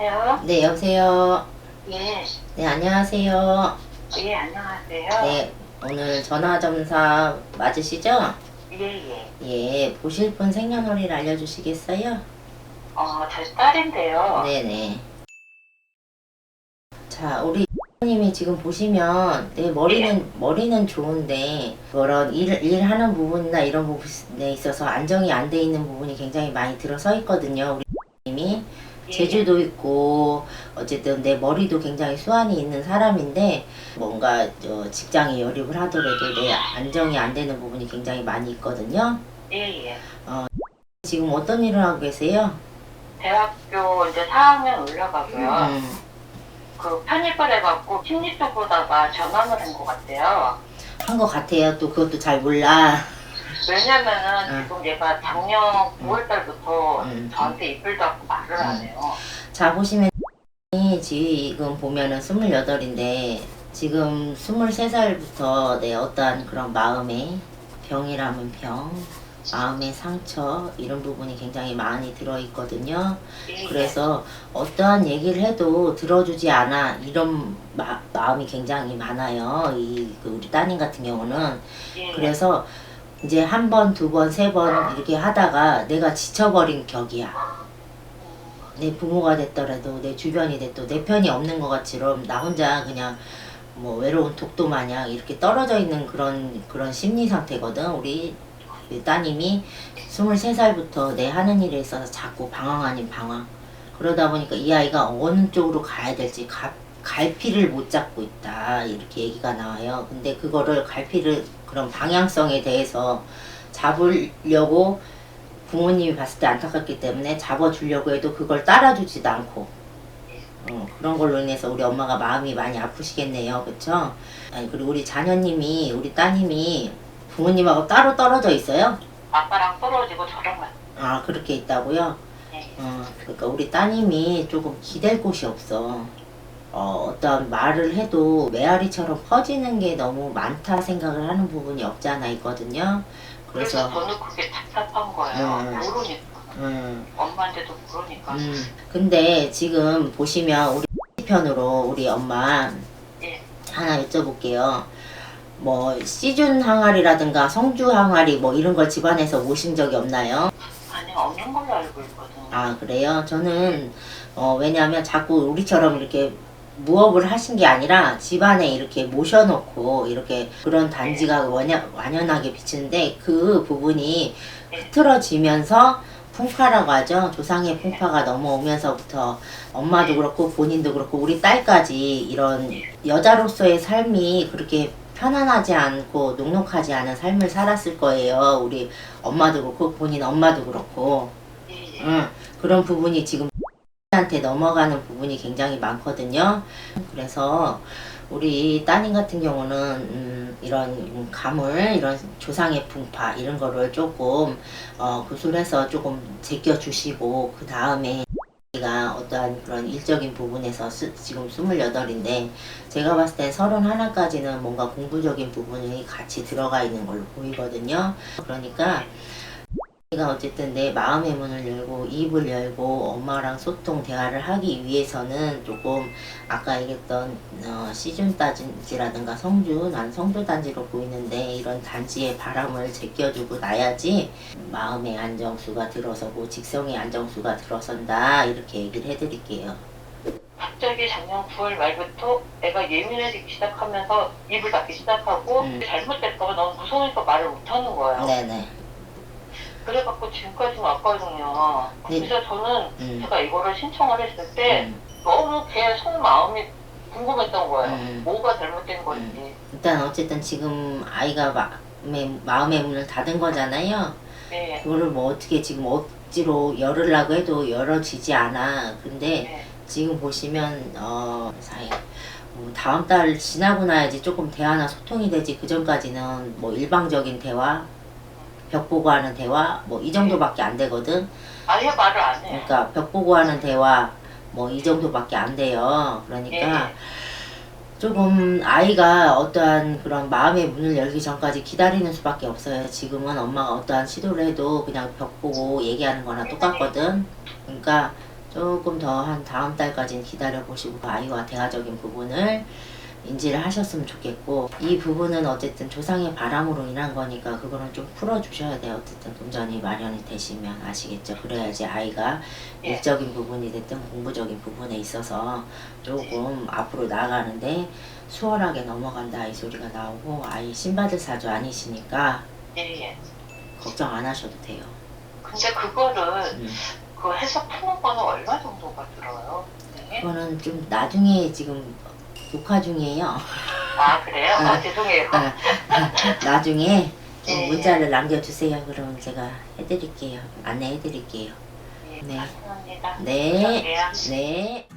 여보세요? 네, 여보세요. 예, 네, 안녕하세요. 예, 안녕하세요. 네, 오늘 전화 점사 맞으시죠? 예, 예. 예, 보실 분 생년월일 알려주시겠어요? 어, 저 딸인데요. 네네. 자, 우리 님이 지금 보시면 내 머리는 머리는 좋은데 그런 일 일하는 부분이나 이런 부분에 있어서 안정이 안 돼 있는 부분이 굉장히 많이 들어서 있거든요. 우리 님이 예. 재주도 있고 어쨌든 내 머리도 굉장히 수완이 있는 사람인데 뭔가 저 직장에 열입을 하더라도 내 안정이 안 되는 부분이 굉장히 많이 있거든요. 예, 예. 지금 어떤 일을 하고 계세요? 대학교 이제 4학년 올라가고요. 음, 그 편입을 해갖고 심리 쪽보다가 전환을 한 것 같아요. 한 것 같아요. 또 그것도 잘 몰라. 왜냐면은 음. 지금 얘가 작년 9월달부터 음. 저한테 입을도 않고 말을 안 해요. 자 보시면 지금 보면은 28인데 지금 23살부터 내 어떠한 그런 마음의 병이라면 병 마음의 상처 이런 부분이 굉장히 많이 들어 있거든요. 예, 그래서 어떠한 얘기를 해도 들어주지 않아 이런 마, 마음이 굉장히 많아요. 이 그 우리 따님 같은 경우는 예, 그래서 이제 한 번, 두 번, 세 번 이렇게 하다가 내가 지쳐버린 격이야. 내 부모가 됐더라도 내 주변이 됐도 내 편이 없는 것 같이럼 나 혼자 그냥 뭐 외로운 독도 마냥 이렇게 떨어져 있는 그런 그런 심리 상태거든. 우리 그 따님이 23살부터 내 하는 일에 있어서 자꾸 방황 아닌 방황. 그러다 보니까 이 아이가 어느 쪽으로 가야 될지 가, 갈피를 못 잡고 있다. 이렇게 얘기가 나와요. 근데 그거를 갈피를 그런 방향성에 대해서 잡으려고 부모님이 봤을 때 안타깝기 때문에 잡아주려고 해도 그걸 따라주지도 않고 어, 그런 걸로 인해서 우리 엄마가 마음이 많이 아프시겠네요. 그쵸? 아니, 그리고 우리 자녀님이, 우리 따님이 부모님하고 따로 떨어져 있어요? 아빠랑 떨어지고 저랑만. 아, 그렇게 있다고요? 예. 어, 그러니까 우리 따님이 조금 기댈 곳이 없어. 어, 어떤 말을 해도 메아리처럼 퍼지는 게 너무 많다 생각을 하는 부분이 없지 않아 있거든요. 그래서 그래서, 저는 그게 답답한 거예요. 음. 모르니까. 음, 엄마한테도 모르니까. 음. 근데 지금 보시면 우리 편으로 우리 엄마 예. 하나 여쭤볼게요. 뭐 시준 항아리라든가 성주 항아리 뭐 이런 걸 집안에서 모신 적이 없나요? 아니 없는 걸로 알고 있거든. 아 그래요? 저는 어, 왜냐하면 자꾸 우리처럼 이렇게 무업을 하신 게 아니라 집안에 이렇게 모셔놓고 이렇게 그런 단지가 완연, 완연하게 비치는데 그 부분이 흐트러지면서 풍파라고 하죠. 조상의 풍파가 넘어오면서부터 엄마도 그렇고 본인도 그렇고 우리 딸까지 이런 여자로서의 삶이 그렇게 편안하지 않고 녹록하지 않은 삶을 살았을 거예요. 우리 엄마도 그렇고 본인 엄마도 그렇고. 응, 그런 부분이 지금 한테 넘어가는 부분이 굉장히 많거든요. 그래서 우리 따님 같은 경우는 음, 이런 가물, 이런 조상의 풍파 이런 거를 조금 어, 구술해서 조금 제껴주시고 그 다음에 가 어떠한 그런 일적인 부분에서 스- 지금 28인데 제가 봤을 땐 31까지는 뭔가 공부적인 부분이 같이 들어가 있는 걸로 보이거든요. 그러니까 내가 어쨌든 내 마음의 문을 열고 입을 열고 엄마랑 소통 대화를 하기 위해서는 조금 아까 얘기했던 어, 시준 단지라든가 성주 난 성주 단지로 보이는데 이런 단지의 바람을 제껴주고 나야지 마음의 안정수가 들어서고 직성의 안정수가 들어선다 이렇게 얘기를 해드릴게요. 갑자기 작년 9월 말부터 애가 예민해지기 시작하면서 입을 닫기 시작하고 음. 잘못될까봐 너무 무서우니까 말을 못하는 거예요. 네네. 그래갖고 지금까지 왔거든요. 네. 그래서 저는 음. 제가 이거를 신청을 했을 때 음, 너무 걔 속마음이 궁금했던 거예요. 음. 뭐가 잘못된 건지. 일단 어쨌든 지금 아이가 마음의, 마음의 문을 닫은 거잖아요. 네. 그거를 뭐 어떻게 지금 억지로 열으려고 해도 열어지지 않아. 근데 네. 지금 보시면 어 사이 뭐 다음 달 지나고 나야지 조금 대화나 소통이 되지 그 전까지는 뭐 일방적인 대화 벽 보고 하는 대화 뭐 이 정도밖에 안 되거든 아예 말을 안 해요. 그러니까 벽 보고 하는 대화 뭐 이 정도밖에 안 돼요 그러니까 예. 조금 아이가 어떠한 그런 마음의 문을 열기 전까지 기다리는 수밖에 없어요. 지금은 엄마가 어떠한 시도를 해도 그냥 벽 보고 얘기하는 거나 똑같거든. 그러니까 조금 더 한 다음 달까지는 기다려 보시고 아이와 대화적인 부분을 인지를 하셨으면 좋겠고 이 부분은 어쨌든 조상의 바람으로 인한 거니까 그거는 좀 풀어 주셔야 돼요. 어쨌든 금전이 마련이 되시면 아시겠죠. 그래야지 아이가 예. 일적인 부분이 됐든 공부적인 부분에 있어서 조금 앞으로 나아가는데 수월하게 넘어간다 이 소리가 나오고 아이 신받을 사주 아니시니까 예, 예. 걱정 안 하셔도 돼요. 근데 그거를 음. 그 해서 푸는 거는 얼마 정도가 들어요? 네. 그거는 좀 나중에 지금 녹화 중이에요. 아 그래요? 아, 아. 죄송해요. 아, 나중에 좀 예, 문자를 남겨주세요. 그럼 제가 해드릴게요. 안내해드릴게요. 예, 네. 감사합니다. 네. 감사해요. 네.